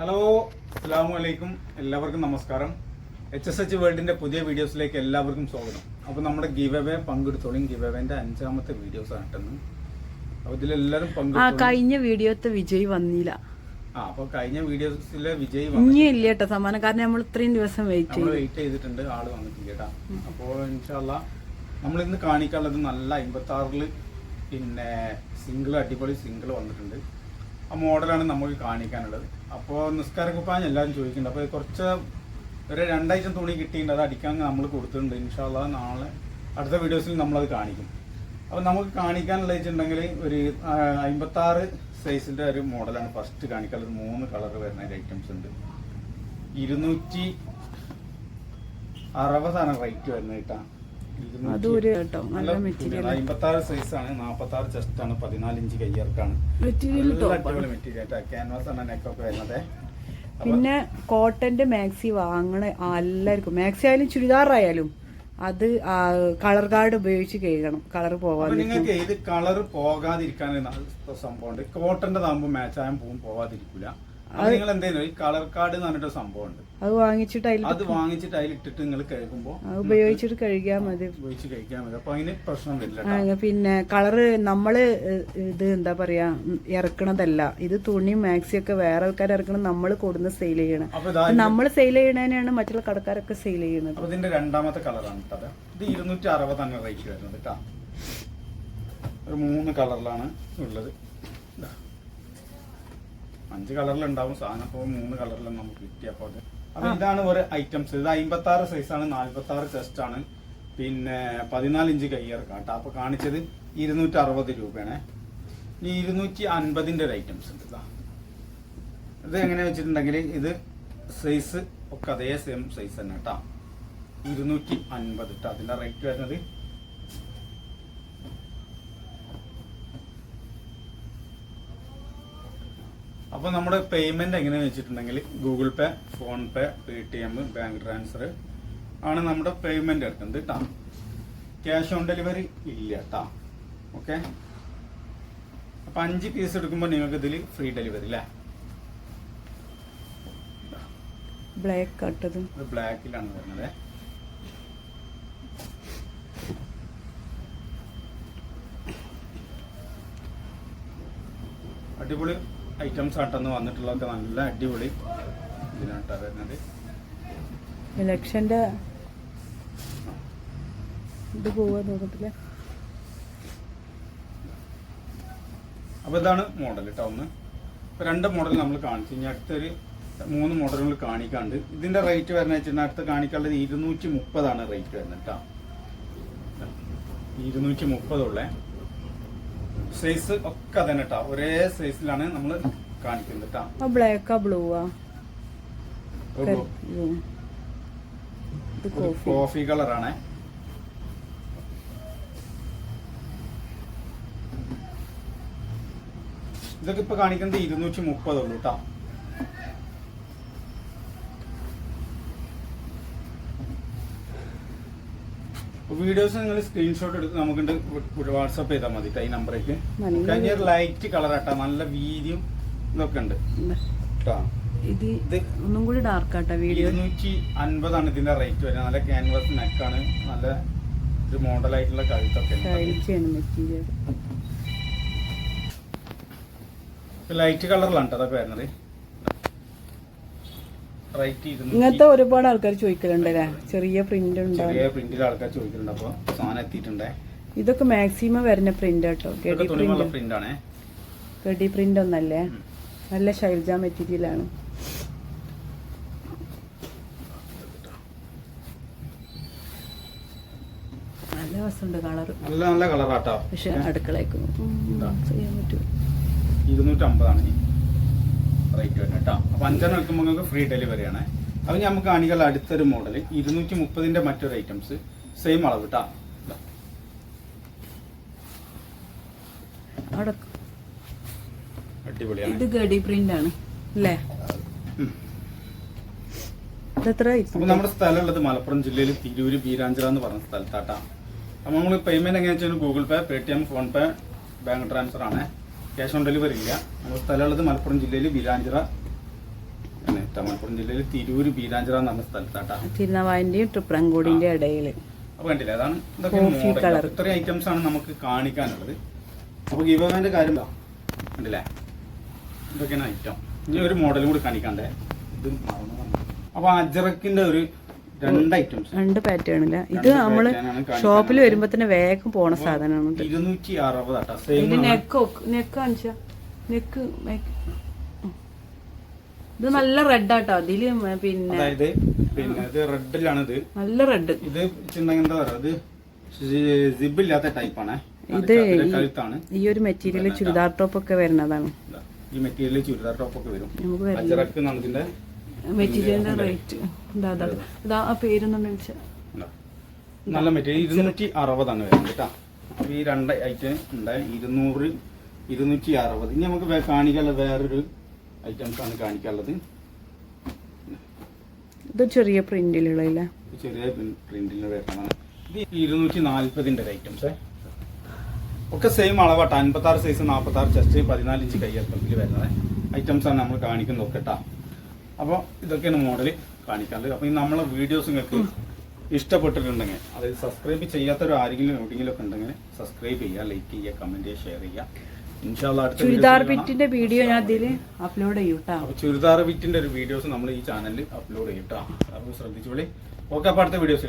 Hello അസ്സാമലൈക്കും എല്ലാവർക്കും നമസ്കാരം. എച്ച് എസ് എച്ച് വേൾഡിന്റെ പുതിയ വീഡിയോസിലേക്ക് എല്ലാവർക്കും സ്വാഗതം. അപ്പോൾ നമ്മുടെ ഗീവ് അവേ പങ്കെടുത്തോളും ഗീവ് അവേന്റെ അഞ്ചാമത്തെ വീഡിയോസ് ആയിട്ടെന്ന് അപ്പോൾ ഇതിലെല്ലാവരും ആ കഴിഞ്ഞ വീഡിയോത്തെ വിജയ് വന്നില്ല. ആ അപ്പോൾ കഴിഞ്ഞ വീഡിയോസിലെ വിജയ് ഇല്ല കേട്ടോ സമ്മാനം. കാരണം നമ്മൾ ഇത്രയും ദിവസം വെയിറ്റ് ചെയ്തു. വെയിറ്റ് ചെയ്തിട്ടുണ്ട്. ആൾ വന്നിട്ടില്ല കേട്ടാ. അപ്പോൾ ഇൻഷാല്ല നമ്മൾ ഇന്ന് കാണിക്കാനുള്ളത് നല്ല അമ്പത്തി ആറിൽ പിന്നെ സിംഗിൾ അടിപൊളി സിംഗിൾ വന്നിട്ടുണ്ട്. ആ മോഡലാണ് നമുക്ക് കാണിക്കാനുള്ളത്. അപ്പോൾ നിസ്കാര കുപ്പാൻ എല്ലാവരും ചോദിക്കുന്നുണ്ട്. അപ്പോൾ കുറച്ച് ഒരു രണ്ടാഴ്ച തുണി കിട്ടിയിട്ടുണ്ട്. അത് അടിക്കാൻ നമ്മൾ കൊടുത്തിട്ടുണ്ട്. ഇൻഷാല്ല നാളെ അടുത്ത വീഡിയോസിൽ നമ്മളത് കാണിക്കും. അപ്പോൾ നമുക്ക് കാണിക്കാനുള്ള വെച്ചിട്ടുണ്ടെങ്കിൽ ഒരു അമ്പത്താറ് സൈസിന്റെ ഒരു മോഡലാണ് ഫസ്റ്റ് കാണിക്കാനുള്ളത്. മൂന്ന് കളർ വരുന്ന ഐറ്റംസ് ഉണ്ട്. ഇരുന്നൂറ്റി അറുപതാണ് റേറ്റ് വരുന്നത് കേട്ടാ അതും ഒരു കേട്ടോ നല്ല മെറ്റീരിയൽ സൈസ് ആണ് നാപ്പത്തി ആറ് ചെസ്റ്റ് ആണ്. പതിനാല് ഇഞ്ച് കയ്യർക്കാണ് മെറ്റീരിയൽ ക്യാൻവാസ് ആണ്. നെക്കൊക്കെ വരുന്നത്. അപ്പൊ പിന്നെ കോട്ടന്റെ മാക്സി വാങ്ങണ എല്ലാവർക്കും മാക്സി ആയാലും ചുരിദാറായാലും അത് കളർ കാർഡ് ഉപയോഗിച്ച് കഴുകണം. കളർ പോവാതെ നിങ്ങൾക്ക് ഇത് കളർ പോകാതിരിക്കാൻ സംഭവം കോട്ടന്റെ താകുമ്പോൾ മാച്ച് ആയാൽ പോകും പോവാതിരിക്കില്ല നിങ്ങൾ എന്തെങ്കിലും ഈ കളർ കാർഡ് എന്ന് പറഞ്ഞിട്ട് സംഭവം ഉണ്ട് അത് വാങ്ങിച്ചിട്ട് അതിൽ അത് വാങ്ങിച്ചിട്ട് അതിൽ ഇട്ടിട്ട് നിങ്ങൾ കഴുകുമ്പോൾ അത് ഉപയോഗിച്ചിട്ട് കഴിക്കാൻ മതി. ഉപയോഗിച്ച് കഴിക്കാൻ മതി. അപ്പൊ അതിന് പ്രശ്നം വരില്ല പിന്നെ കളറ് നമ്മൾ ഇത് എന്താ പറയാ ഇറക്കണതല്ല. ഇത് തുണി മാക്സി ഒക്കെ വേറെ ആൾക്കാർ ഇറക്കണം നമ്മൾ കൊടുന്ന് സെയിൽ ചെയ്യണം. നമ്മൾ സെയിൽ ചെയ്യണതിനാണ് മറ്റുള്ള കടക്കാരൊക്കെ സെയിൽ ചെയ്യുന്നത്. അപ്പൊ ഇതിന്റെ രണ്ടാമത്തെ കളറാണ് കേട്ടോ ഇത് ഇരുന്നൂറ്റി അറുപതാണ് റേറ്റ് വരുന്നത് കേട്ടോ ഒരു മൂന്ന് കളറിലാണ് ഉള്ളത്. അഞ്ച് കളറിലുണ്ടാവും. സാധനം അപ്പോൾ മൂന്ന് കളറിലും നമുക്ക് കിട്ടി. അപ്പോൾ അത് അപ്പൊ ഇതാണ് ഒരു ഐറ്റംസ് ഇത് അമ്പത്തി ആറ് സൈസാണ് നാൽപ്പത്തി ആറ് ചെസ്റ്റ് ആണ്. പിന്നെ പതിനാല് ഇഞ്ച് കയ്യിറക്കാം കേട്ടോ അപ്പൊ കാണിച്ചത് ഇരുന്നൂറ്റി അറുപത് രൂപയാണ്. ഈ ഇരുന്നൂറ്റി അൻപതിന്റെ ഒരു ഐറ്റംസ് ഉണ്ട് ഇതാ ഇത് എങ്ങനെ വെച്ചിട്ടുണ്ടെങ്കിൽ ഇത് സൈസ് ഒക്കെ അതേ സെയിം സൈസ് തന്നെ കേട്ടോ ഇരുന്നൂറ്റി അൻപത് കേട്ടോ അതിന്റെ റേറ്റ് വരുന്നത് അപ്പൊ നമ്മുടെ പേയ്മെന്റ് എങ്ങനെയാന്ന് വെച്ചിട്ടുണ്ടെങ്കിൽ Google Pay PhonePe Paytm bank transfer ആണ് നമ്മുടെ പേയ്മെന്റ് എടുക്കുന്നത് കേട്ടോ ക്യാഷ് ഓൺ ഡെലിവറി ഇല്ല കേട്ടോ ഓക്കെ അപ്പൊ അഞ്ച് പീസ് എടുക്കുമ്പോൾ നിങ്ങൾക്ക് ഇതിൽ ഫ്രീ ഡെലിവറി അല്ലേ ബ്ലാക്ക് കട്ടത് ബ്ലാക്കിലാണ് വരുന്നത്. അടിപൊളി. ഐറ്റംസ് ആട്ടെന്ന് വന്നിട്ടുള്ളതൊക്കെ നല്ല അടിപൊളി ഇതിനാട്ടാ വരുന്നത്. ഇലക്ഷന്റെ ഇത് പോവാ തോന്നത്തില്ല. അപ്പൊ ഇതാണ് മോഡൽ കേട്ടോ ഒന്ന്. രണ്ട് മോഡൽ നമ്മൾ കാണിച്ചു. ഇനി അടുത്തൊരു മൂന്ന് മോഡലുകൾ കാണിക്കാണ്ട്. ഇതിന്റെ റേറ്റ് വരുന്ന വെച്ചിട്ടുണ്ടെങ്കിൽ അടുത്ത് കാണിക്കാനുള്ളത് ഇരുന്നൂറ്റി മുപ്പതാണ് റേറ്റ് വരുന്നത് കേട്ടോ ഇരുന്നൂറ്റി മുപ്പതുള്ള. സൈസ് ഒക്കെ തന്നെ കേട്ടോ ഒരേ സൈസിലാണ് നമ്മൾ കാണിക്കുന്നത് കേട്ടോ ബ്ലാക്കാ ബ്ലൂവാ കോഫി കോഫി കളറാണ് ഇതൊക്കെ ഇപ്പൊ കാണിക്കുന്നത് ഇരുന്നൂറ്റി മുപ്പതുള്ളൂ കേട്ടോ വീഡിയോസ് നിങ്ങൾ സ്ക്രീൻഷോട്ട് എടുത്ത് നമുക്ക് വാട്സപ്പ് ചെയ്താൽ മതി കൈ ഈ നമ്പറേക്ക് കഴിഞ്ഞ ലൈറ്റ് കളർ ആട്ടാ നല്ല വീതിയും ഇതൊക്കെ ഉണ്ട്. ഇത് ഒന്നും കൂടി ഡാർക്ക് ആട്ടാ വീഡിയോ ഇരുന്നൂറ്റി അൻപതാണ് ഇതിന്റെ റേറ്റ് വരുന്നത്. നല്ല ക്യാൻവാസ് നെക്കാണ് നല്ല ഒരു മോഡലായിട്ടുള്ള കഴുത്തൊക്കെ ഉണ്ട്. സ്റ്റൈലിച്ചാണ് മെറ്റീരിയൽ ലൈറ്റ് കളറിലാണ് കേട്ടോ അതൊക്കെ വരുന്നത് ഇങ്ങനത്തെ ഒരുപാട് ആൾക്കാർ ചോദിക്കലുണ്ടല്ലേ ചെറിയ പ്രിന്റ് ഉണ്ട്? ചെറിയ പ്രിന്റിൽ ആൾക്കാർ ചോദിക്കുന്നുണ്ട് അപ്പോൾ സാധനം എത്തിയിട്ടുണ്ട്. ഇതൊക്കെ മാക്സിമം വരുന്ന പ്രിന്റ് കേട്ടോ ഗഡി പ്രിന്റ് ഗഡി പ്രിന്റ് ഒന്നല്ലേ? നല്ല ഷൈൽജ മെറ്റീരിയൽ ആണ് നല്ല രസമുണ്ട് കളർ നല്ല നല്ല കളറാട്ടോ പക്ഷെ അടുക്കളയ്ക്ക്. ചെയ്യാൻ പറ്റും. ഇരുന്നൂറ്റി അമ്പതാണ് റേറ്റ് വരുന്നത് കേട്ടോ അപ്പൊ അഞ്ചെണ്ണം എടുക്കുമ്പോൾ നിങ്ങൾക്ക് ഫ്രീ ഡെലിവറി ആണ്. അത് നമുക്ക് കാണിക്കൽ അടുത്തൊരു മോഡൽ ഇരുന്നൂറ്റി മുപ്പതിന്റെ മറ്റൊരു ഐറ്റംസ് സെയിം അളവ് കേട്ടോ. അടിപൊളിയാണ്. ഇത് ഗഡി പ്രിന്റ് ആണ് അല്ലേ? ഉം. ഇതെത്ര അപ്പൊ നമ്മുടെ സ്ഥലമുള്ളത് മലപ്പുറം ജില്ലയിൽ തിരൂര് ബീരാഞ്ചിറ എന്ന് പറഞ്ഞ സ്ഥലത്താട്ടാ. അപ്പൊ നമ്മൾ പേയ്മെന്റ് എങ്ങനെയാ വെച്ചാൽ Google Pay Paytm PhonePe bank transfer ആണ്. ക്യാഷ് ഓൺ ഡെലിവറി ഇല്ല. നമ്മുടെ സ്ഥലമുള്ളത് മലപ്പുറം ജില്ലയിൽ ബീരാഞ്ചിറ മലപ്പുറം ജില്ലയിൽ തിരൂര് ബീരാഞ്ചിറ എന്ന് പറഞ്ഞ സ്ഥലത്താട്ടാ. തിരുനാവായന്റെയും ട്രിപ്രങ്കോടിന്റെയും ഇടയിൽ. അപ്പൊ കണ്ടില്ല അതാണ് ഇതൊക്കെ Coffee model. colour. ഇത്രയും ഐറ്റംസ് ആണ് നമുക്ക് കാണിക്കാനുള്ളത്. അപ്പൊ ഗീവന്റെ കാര്യം എന്താ കണ്ടില്ലേ? ഇതൊക്കെയാണ് ഐറ്റം ഇനി ഒരു മോഡലും കൂടി കാണിക്കാണ്ടേ. ഇത് മറന്നു. അപ്പൊ അജറക്കിന്റെ ഒരു രണ്ട് ഐറ്റംസ് രണ്ട് പാറ്റേണില്ല ഇത് നമ്മൾ. ഷോപ്പിൽ വരുമ്പോ തന്നെ വേഗം പോണ സാധനമാണ് ഇരുന്നൂറ്റി നെക്ക് നെക്ക് നെക്ക് ഇത് നല്ല റെഡ് ആട്ടോ. അതിൽ പിന്നെ അതായത് പിന്നെ ഇത് റെഡിലാണ് ഇത്. നല്ല റെഡ് ഇത് എന്താ പറയാ ഇത് സിബ് ഇല്ലാത്ത ടൈപ്പാണ് ഇത് ഈ- ഒരു മെറ്റീരിയൽ ചുരിദാർ ടോപ്പ് ഒക്കെ വരുന്നതാണ്. ഈ മെറ്റീരിയൽ ചുരിദാർ ടോപ്പ് ഒക്കെ വരും. നമുക്ക് ഇതിന്റെ മെറ്റീരിയലിന്റെ റേറ്റ് ഇതാ ആ പേരൊന്നും വെച്ചാൽ നല്ല മെറ്റീരിയൽ ഇരുന്നൂറ്റി അറുപതാണ് വരുന്നത് കേട്ടോ. അപ്പൊ ഈ രണ്ട് ഐറ്റം ഉണ്ട്. ഇരുന്നൂറ് ഇരുന്നൂറ്റി അറുപത്. ഇനി നമുക്ക് കാണിക്കാനുള്ള വേറൊരു ഐറ്റംസ് ആണ് കാണിക്കാനുള്ളത്. ഇത് ചെറിയ പ്രിന്റിലുള്ള ചെറിയ പ്രിന്റിൽ വരുന്നതാണ് ഇത് ഇരുന്നൂറ്റി നാല്പതിന്റെ ഒരു ഐറ്റംസ് ഒക്കെ സെയിം അളവാട്ടോ. അൻപത്തി ആറ് സൈസ് നാൽപ്പത്തി ആറ് ചെസ്റ്റ് പതിനാല് ഇഞ്ച് കയ്യൽപ്പത്തിൽ വരുന്നത്. ഐറ്റംസ് ആണ് നമ്മൾ കാണിക്കുന്നത്. കേട്ടോ. അപ്പോൾ ഇതൊക്കെയാണ് മോഡൽ കാണിക്കാനുള്ളത്. അപ്പോൾ ഈ നമ്മളെ വീഡിയോസ് നിങ്ങൾക്ക് ഇഷ്ടപ്പെട്ടിട്ടുണ്ടെങ്കിൽ അതായത് സബ്സ്ക്രൈബ് ചെയ്യാത്തൊരു ആരെങ്കിലും എവിടെയെങ്കിലും ഒക്കെ ഉണ്ടെങ്കിൽ സബ്സ്ക്രൈബ് ചെയ്യുക ലൈക്ക് ചെയ്യുക കമന്റ് ചെയ്യുക ഷെയർ ചെയ്യുക. ചുരിദാർ ബിറ്റിന്റെ വീഡിയോ ഞാൻ അതിൽ അപ്ലോഡ് ചുരിദാർ വിറ്റിന്റെ ഒരു വീഡിയോസ് നമ്മൾ ഈ ചാനലിൽ അപ്ലോഡ് ചെയ്യട്ടോ അപ്പോൾ ശ്രദ്ധിച്ചോളി ഓക്കെ അപ്പോൾ അടുത്ത വീഡിയോസ്